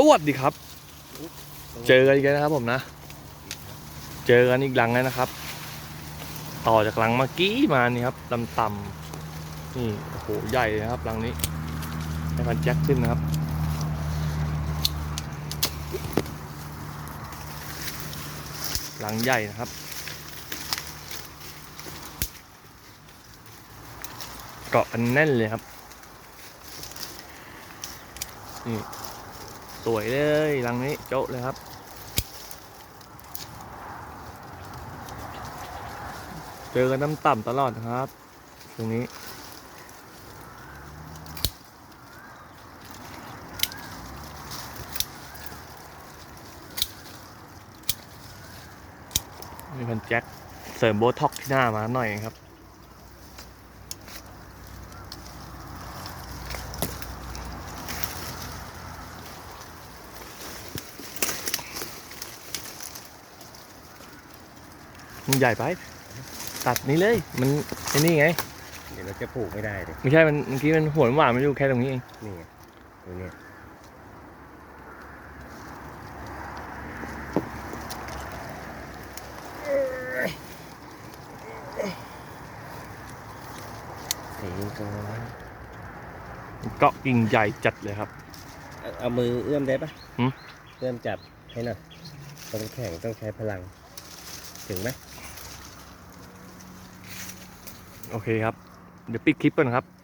สวัสดีครับ เจอกันอีกแล้วนะครับผมนะ เจอกันอีกหลังแล้วนะครับ ต่อจากหลังเมื่อกี้มานี่ครับต่ำๆนี่โอ้โหใหญ่เลยนะครับหลังนี้ให้พันแจ็คขึ้นนะครับหลังใหญ่นะครับ เกาะกันแน่นเลยครับ นี่ วยเลยหลังนี้โจ๊ะเลยครับ เจอกันน้ำต่ำตลอดนะครับ ตรงนี้นี่เป็นแจ็คเสริมโบท็อกที่หน้ามาหน่อยครับ มันใหญ่ไป ตัดนี้เลย มันไอ้นี่ไง เดี๋ยวเราจะปลูกไม่ได้เลยไม่ใช่มันเมื่อกี้มันหัวหวานมันอยู่แค่ตรงนี้เองนี่ไงตรงเนี้ยเห็นก่อนเกาะกิ่งใหญ่จัดเลยครับ เอาเอามือเอื้อมได้ปะหืม เอื้อมจับให้หน่อยตรงแข็งต้องใช้พลัง ถึงไหม โอเคครับ เดี๋ยวปิดคลิปก่อนครับ